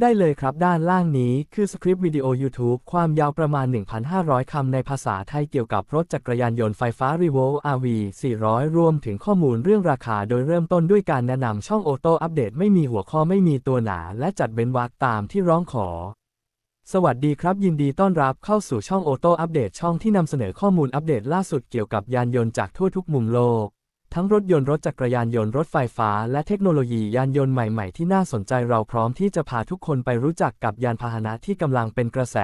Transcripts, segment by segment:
ได้เลยครับด้านล่างนี้คือสคริปต์วิดีโอ YouTube ความยาวประมาณ 1,500 คำในภาษาไทยเกี่ยวกับรถจักรยานยนต์ไฟฟ้า r e v o RV 400 รวมถึงข้อมูลเรื่องราคาโดยเริ่มต้นด้วยการแนะนำช่องออโต้อัปเดตไม่มีหัวข้อไม่มีตัวหนา และจัดเว้นวรรคตามที่ร้องขอ สวัสดีครับ ยินดีต้อนรับเข้าสู่ช่องออโต้อัปเดตช่องที่นำเสนอข้อมูลอัปเดตล่าสุดเกี่ยวกับยานยนต์จากทั่วทุกมุมโลก ทั้งรถยนต์รถจักรยานยนต์รถไฟฟ้า และเทคโนโลยียานยนต์ใหม่ๆที่น่าสนใจเราพร้อมที่จะพาทุกคนไปรู้จักกับยานพาหนะที่กำลังเป็นกระแส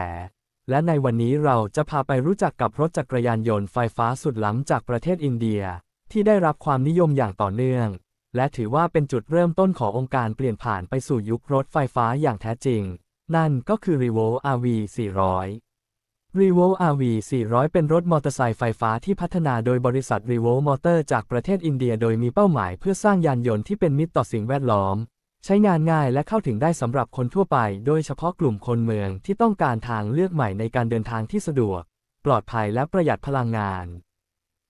และในวันนี้เราจะพาไปรู้จักกับรถจักรยานยนต์ไฟฟ้าสุดล้ำจากประเทศอินเดีย ที่ได้รับความนิยมอย่างต่อเนื่อง และถือว่าเป็นจุดเริ่มต้นขององค์การเปลี่ยนผ่านไปสู่ยุครถไฟฟ้าอย่างแท้จริง นั่นก็คือ r e v o RV 400 r e v o RV 400 เป็นรถมอเตอร์ไซค์ไฟฟ้าที่พัฒนาโดยบริษัท r e v o Motor จากประเทศอินเดียโดยมีเป้าหมายเพื่อสร้างยานยนต์ที่เป็นมิตรต่อสิ่งแวดล้อม ใช้งานง่ายและเข้าถึงได้สำหรับคนทั่วไป โดยเฉพาะกลุ่มคนเมืองที่ต้องการทางเลือกใหม่ในการเดินทางที่สะดวก ปลอดภัยและประหยัดพลังงาน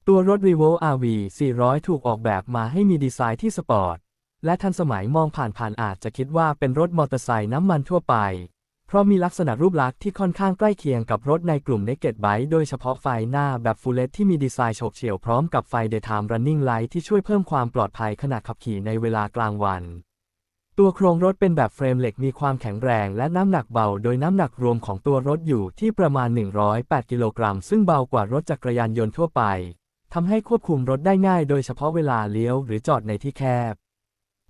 ตัวรถ r e v o RV 400 ถูกออกแบบมาให้มีดีไซน์ที่สปอร์ตและทันสมัยมองผ่านๆอาจจะคิดว่าเป็นรถมอเตอร์ไซค์น้ำมันทั่วไป เพราะมีลักษณะรูปลักษณ์ที่ค่อนข้างใกล้เคียงกับรถในกลุ่ม Naked Bike โดยเฉพาะไฟหน้าแบบ Full LED ที่มีดีไซน์โฉบเฉี่ยวพร้อมกับไฟ Daytime Running Light ที่ช่วยเพิ่มความปลอดภัยขณะขับขี่ในเวลากลางวัน ตัวโครงรถเป็นแบบเฟรมเหล็กมีความแข็งแรงและน้ำหนักเบา โดยน้ำหนักรวมของตัวรถอยู่ที่ประมาณ 108 กิโลกรัม ซึ่งเบากว่ารถจักรยานยนต์ทั่วไปทำให้ควบคุมรถได้ง่าย โดยเฉพาะเวลาเลี้ยวหรือจอดในที่แคบ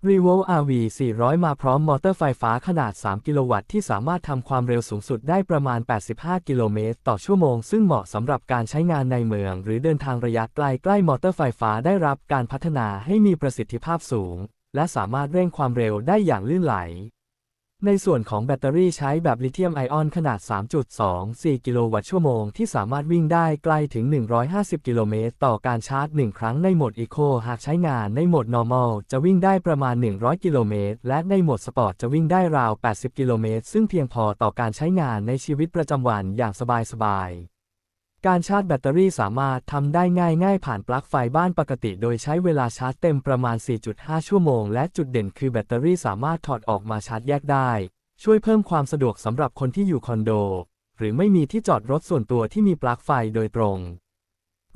r e v o RV 400 มาพร้อมมอเตอร์ไฟฟ้าขนาด 3 กิโลวัตต์ที่สามารถทำความเร็วสูงสุดได้ประมาณ 85 กิโลเมตร ต่อชั่วโมง ซึ่งเหมาะสำหรับการใช้งานในเมือง หรือเดินทางระยะไกลใกล้มอเตอร์ไฟฟ้าได้รับการพัฒนาให้มีประสิทธิภาพสูง และสามารถเร่งความเร็วได้อย่างลื่นไหล ในส่วนของแบตเตอรี่ใช้แบบลิเธียมไอออนขนาด 3.24 กิโลวัตต์ชั่วโมง ที่สามารถวิ่งได้ไกลถึง 150 กิโลเมตร ต่อการชาร์จ 1 ครั้งในโหมด Eco หากใช้งานในโหมด Normal จะวิ่งได้ประมาณ 100 กิโลเมตร และในโหมด Sport จะวิ่งได้ราว 80 กิโลเมตร ซึ่งเพียงพอต่อการใช้งานในชีวิตประจำวันอย่างสบายๆ การชาร์จแบตเตอรี่สามารถทำได้ง่ายง่ายผ่านปลั๊กไฟบ้านปกติ โดยใช้เวลาชาร์จเต็มประมาณ 4.5 ชั่วโมง และจุดเด่นคือแบตเตอรี่สามารถถอดออกมาชาร์จแยกได้ ช่วยเพิ่มความสะดวกสำหรับคนที่อยู่คอนโด หรือไม่มีที่จอดรถส่วนตัวที่มีปลั๊กไฟโดยตรง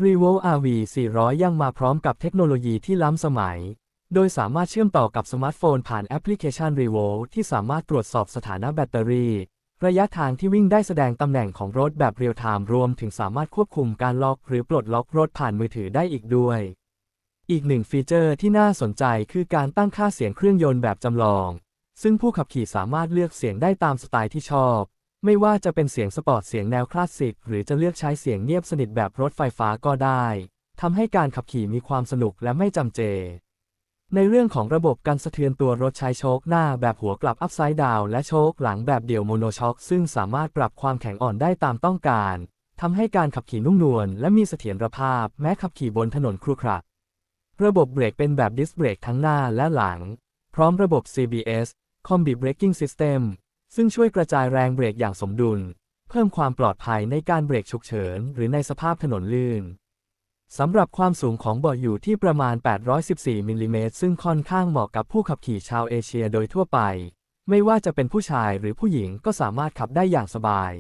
r e v o RV 400 ยังมาพร้อมกับเทคโนโลยีที่ล้ำสมัย โดยสามารถเชื่อมต่อกับสมาร์ทโฟนผ่านแอปพลิเคชัน r e v o ที่สามารถตรวจสอบสถานะแบตเตอรี่ ระยะทางที่วิ่งได้แสดงตำแหน่งของรถแบบเรียลไทม์รวมถึงสามารถควบคุมการล็อกหรือปลดล็อกรถผ่านมือถือได้อีกด้วย อีกหนึ่งฟีเจอร์ที่น่าสนใจคือการตั้งค่าเสียงเครื่องยนต์แบบจำลอง ซึ่งผู้ขับขี่สามารถเลือกเสียงได้ตามสไตล์ที่ชอบ ไม่ว่าจะเป็นเสียงสปอร์ตเสียงแนวคลาสสิก หรือจะเลือกใช้เสียงเงียบสนิทแบบรถไฟฟ้าก็ได้ทำให้การขับขี่มีความสนุกและไม่จำเจ ในเรื่องของระบบการสะเทือนตัวรถใช้โชคหน้าแบบหัวกลับอัพไซด์ดาวและโชคหลังแบบเดี่ยวโมโนช็อคซึ่งสามารถปรับความแข็งอ่อนได้ตามต้องการทำให้การขับขี่นุ่มนวลและมีเสถียรภาพแม้ขับขี่บนถนนครุขระระบบเบรกเป็นแบบดิสเบรกทั้งหน้าและหลัง พร้อมระบบ CBS Combi Braking System ซึ่งช่วยกระจายแรงเบรกอย่างสมดุล เพิ่มความปลอดภัยในการเบรกฉุกเฉินหรือในสภาพถนนลื่น สำหรับความสูงของเบาะอยู่ที่ประมาณ 814 มิลลิเมตรซึ่งค่อนข้างเหมาะกับผู้ขับขี่ชาวเอเชียโดยทั่วไป ไม่ว่าจะเป็นผู้ชายหรือผู้หญิงก็สามารถขับได้อย่างสบาย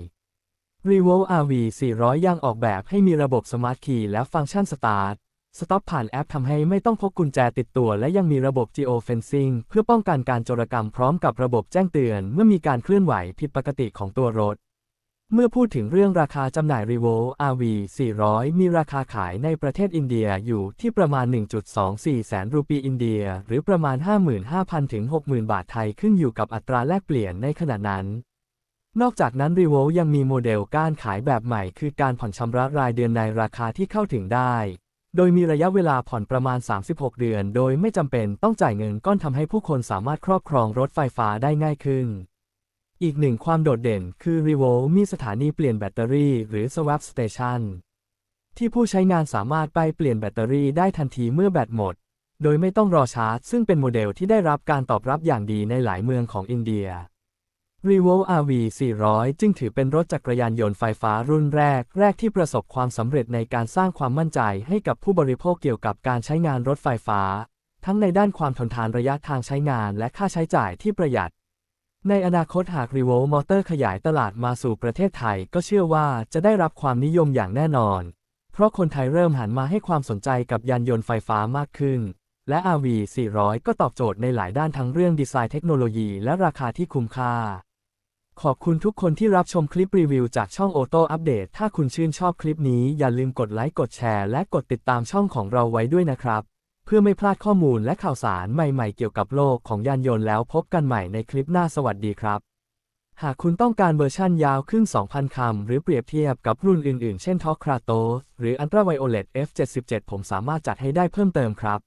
r e v o RV 400 ยังออกแบบให้มีระบบสมาร์ทคีย์และฟังก์ชันสตาร์ท สต็อปผ่านแอปทำให้ไม่ต้องพกกุญแจติดตัวและยังมีระบบ Geo Fencing เพื่อป้องกันการโจรกรรมพร้อมกับระบบแจ้งเตือน เมื่อมีการเคลื่อนไหวผิดปกติของตัวรถ เมื่อพูดถึงเรื่องราคาจำหน่าย r e v o RV 400 มีราคาขายในประเทศอินเดียอยู่ที่ประมาณ 1.24 แสนรูปีอินเดีย หรือประมาณ 55,000 ถึง 60,000 บาทไทยขึ้นอยู่กับอัตราแลกเปลี่ยนในขณะนั้น นอกจากนั้น r e v o ยังมีโมเดลการขายแบบใหม่ คือการผ่อนชำระรายเดือนในราคาที่เข้าถึงได้ โดยมีระยะเวลาผ่อนประมาณ 36 เดือน โดยไม่จำเป็นต้องจ่ายเงินก้อนทำให้ผู้คนสามารถครอบครองรถไฟฟ้าได้ง่ายขึ้น อีกหนึ่งความโดดเด่นคือ r e v o มีสถานีเปลี่ยนแบตเตอรี่หรือ Swap Station ที่ผู้ใช้งานสามารถไปเปลี่ยนแบตเตอรี่ได้ทันทีเมื่อแบตหมด โดยไม่ต้องรอชาร์จ ซึ่งเป็นโมเดลที่ได้รับการตอบรับอย่างดีในหลายเมืองของอินเดีย r e v o RV 400 จึงถือเป็นรถจักรยานยนต์ไฟฟ้ารุ่นแรก แรกที่ประสบความสำเร็จในการสร้างความมั่นใจให้กับผู้บริโภคเกี่ยวกับการใช้งานรถไฟฟ้า ทั้งในด้านความทนทานระยะทางใช้งานและค่าใช้จ่ายที่ประหยัด ในอนาคตหาก r e v o l Motor ขยายตลาดมาสู่ประเทศไทย ก็เชื่อว่าจะได้รับความนิยมอย่างแน่นอน เพราะคนไทยเริ่มหันมาให้ความสนใจกับยานยนต์ไฟฟ้ามากขึ้น และ RV 400 ก็ตอบโจทย์ในหลายด้านทั้งเรื่องดีไซน์เทคโนโลยีและราคาที่คุ้มค่า ขอบคุณทุกคนที่รับชมคลิปรีวิวจากช่อง Auto Update ถ้าคุณชื่นชอบคลิปนี้อย่าลืมกดไลค์กดแชร์และกดติดตามช่องของเราไว้ด้วยนะครับ พื่อไม่พลาดข้อมูลและข่าวสารใหม่ๆ เกี่ยวกับโลกของยานยนต์แล้วพบกันใหม่ในคลิปหน้าสวัสดีครับ หากคุณต้องการเวอร์ชั่นยาวครึ่ง 2,000 คำ หรือเปรียบเทียบกับรุ่นอื่นๆ เช่น Talk Kratos หรืออันตราไวโอเลต F77 ผมสามารถจัดให้ได้เพิ่มเติมครับ